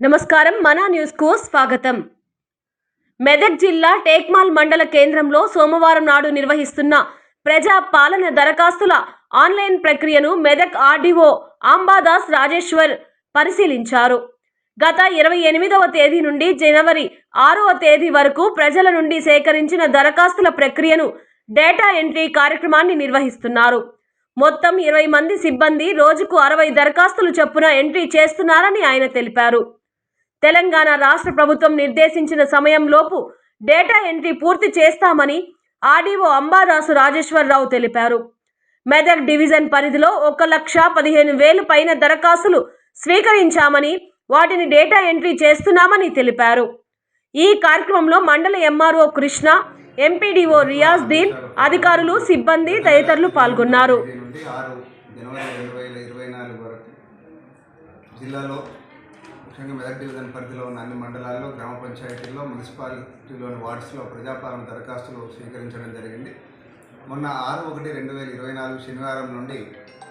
నమస్కారం మనా న్యూస్కు స్వాగతం. మెదక్ జిల్లా టేక్మాల్ మండల కేంద్రంలో సోమవారం నాడు నిర్వహిస్తున్న ప్రజా పాలన దరఖాస్తుల ఆన్లైన్ ప్రక్రియను మెదక్ ఆర్డీఓ అంబాదాస్ రాజేశ్వర్ పరిశీలించారు. గత ఇరవై ఎనిమిదవ తేదీ నుండి జనవరి ఆరవ తేదీ వరకు ప్రజల నుండి సేకరించిన దరఖాస్తుల ప్రక్రియను డేటా ఎంట్రీ కార్యక్రమాన్ని నిర్వహిస్తున్నారు. మొత్తం ఇరవై మంది సిబ్బంది రోజుకు అరవై దరఖాస్తులు చొప్పున ఎంట్రీ చేస్తున్నారని ఆయన తెలిపారు. తెలంగాణ రాష్ట్ర ప్రభుత్వం నిర్దేశించిన సమయంలోపు డేటా ఎంట్రీ పూర్తి చేస్తామని ఆర్డీఓ అంబాదాసు రాజేశ్వరరావు తెలిపారు. మెదక్ డివిజన్ పరిధిలో ఒక లక్ష పదిహేను వేలు పైన దరఖాస్తులు స్వీకరించామని వాటిని డేటా ఎంట్రీ చేస్తున్నామని తెలిపారు. ఈ కార్యక్రమంలో మండల ఎంఆర్ఓ కృష్ణ ఎంపీడీఓ రియాజ్ దీన్ అధికారులు సిబ్బంది తదితరులు పాల్గొన్నారు. జిల్లాలో ముఖ్యంగా మెదక్ డివిజన్ పరిధిలో ఉన్న అన్ని మండలాల్లో గ్రామ పంచాయతీల్లో మున్సిపాలిటీలోని వార్డ్స్లో ప్రజాపాలన దరఖాస్తులు స్వీకరించడం జరిగింది. మొన్న ఆరు ఒకటి రెండు వేల ఇరవై నాలుగు శనివారం నుండి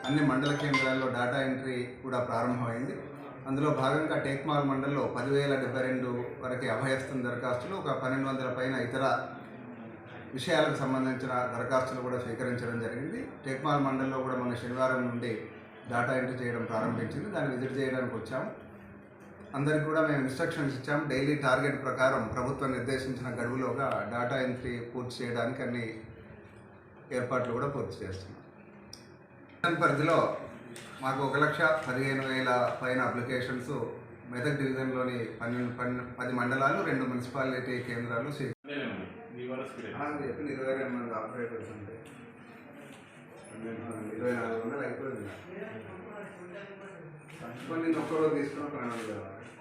అన్ని మండల కేంద్రాల్లో డేటా ఎంట్రీ కూడా ప్రారంభమైంది. అందులో భాగంగా టేక్మాల్ మండలంలో పదివేల డెబ్బై రెండు వరకు అభయస్థం దరఖాస్తులు ఒక పన్నెండు వందల పైన ఇతర విషయాలకు సంబంధించిన దరఖాస్తులు కూడా స్వీకరించడం జరిగింది. టెక్మాల్ మండలంలో కూడా మన శనివారం నుండి డేటా ఎంట్రీ చేయడం ప్రారంభించింది. దాన్ని విజిట్ చేయడానికి వచ్చాము. అందరికి కూడా మేము ఇన్స్ట్రక్షన్స్ ఇచ్చాము. డైలీ టార్గెట్ ప్రకారం ప్రభుత్వం నిర్దేశించిన గడువులోగా డేటా ఎంట్రీ పూర్తి చేయడానికి అన్ని ఏర్పాట్లు కూడా పూర్తి చేస్తున్నాం. పరిధిలో మాకు ఒక లక్ష పదిహేను వేల పైన అప్లికేషన్స్ మెదక్ డివిజన్లోని పన్నెండు పన్నెండు పది మండలాలు రెండు మున్సిపాలిటీ కేంద్రాలు చెప్పిన ఇరవై రెండు మంది ఆపరేటర్స్ ఉంటే. ఇరవై నాలుగు వందలు అయిపోయింది కొన్ని నేను ఒక్కరోజు తీసుకున్న పన్నెండు వందలు.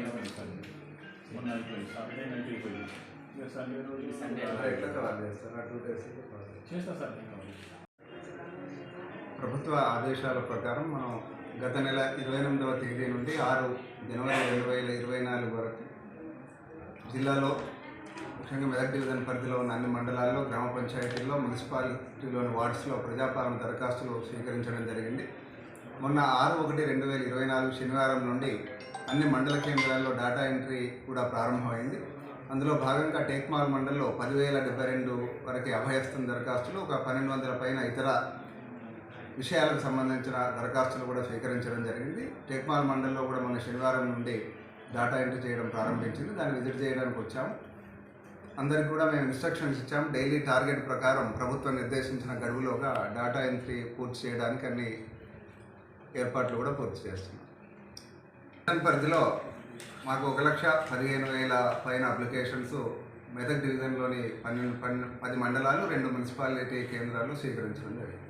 చేయలేదు నిజమే చేశారు సార్ లాగిన్స్ సండే అలా ఎట్లా కవర్ చేస్తారు టూ డేస్ చేస్తా సార్ ప్రభుత్వ ఆదేశాల ప్రకారం మనం గత నెల ఇరవై ఎనిమిదవ తేదీ నుండి ఆరు జనవరి రెండు వేల ఇరవై నాలుగు వరకు జిల్లాలో ముఖ్యంగా మెదక్ డివిజన్ పరిధిలో ఉన్న అన్ని మండలాల్లో గ్రామ పంచాయతీల్లో మున్సిపాలిటీలోని వార్డ్స్లో ప్రజాపాలన దరఖాస్తులు స్వీకరించడం జరిగింది. మొన్న ఆరు ఒకటి రెండు వేల ఇరవై నాలుగు శనివారం నుండి అన్ని మండల కేంద్రాల్లో డేటా ఎంట్రీ కూడా ప్రారంభమైంది. అందులో భాగంగా టేక్మాల్ మండలంలో పదివేల డెబ్బై రెండు వరకు అభయస్థం దరఖాస్తులు ఒక పన్నెండు వందల పైన ఇతర విషయాలకు సంబంధించిన దరఖాస్తులు కూడా స్వీకరించడం జరిగింది. టేక్మాల్ మండలంలో కూడా మన శనివారం నుండి డేటా ఎంట్రీ చేయడం ప్రారంభించింది. దాన్ని విజిట్ చేయడానికి వచ్చాము అందరికి కూడా మేము ఇన్స్ట్రక్షన్స్ ఇచ్చాము డైలీ టార్గెట్ ప్రకారం ప్రభుత్వం నిర్దేశించిన గడువులోగా డేటా ఎంట్రీ పూర్తి చేయడానికి అన్ని ఏర్పాట్లు కూడా పూర్తి చేస్తున్నాం. పరిధిలో మాకు ఒక లక్ష పదిహేను వేల పైన అప్లికేషన్స్ మెదక్ డివిజన్లోని పన్నెండు పన్నెండు పది మండలాలు రెండు మున్సిపాలిటీ కేంద్రాలు స్వీకరించడం జరిగింది.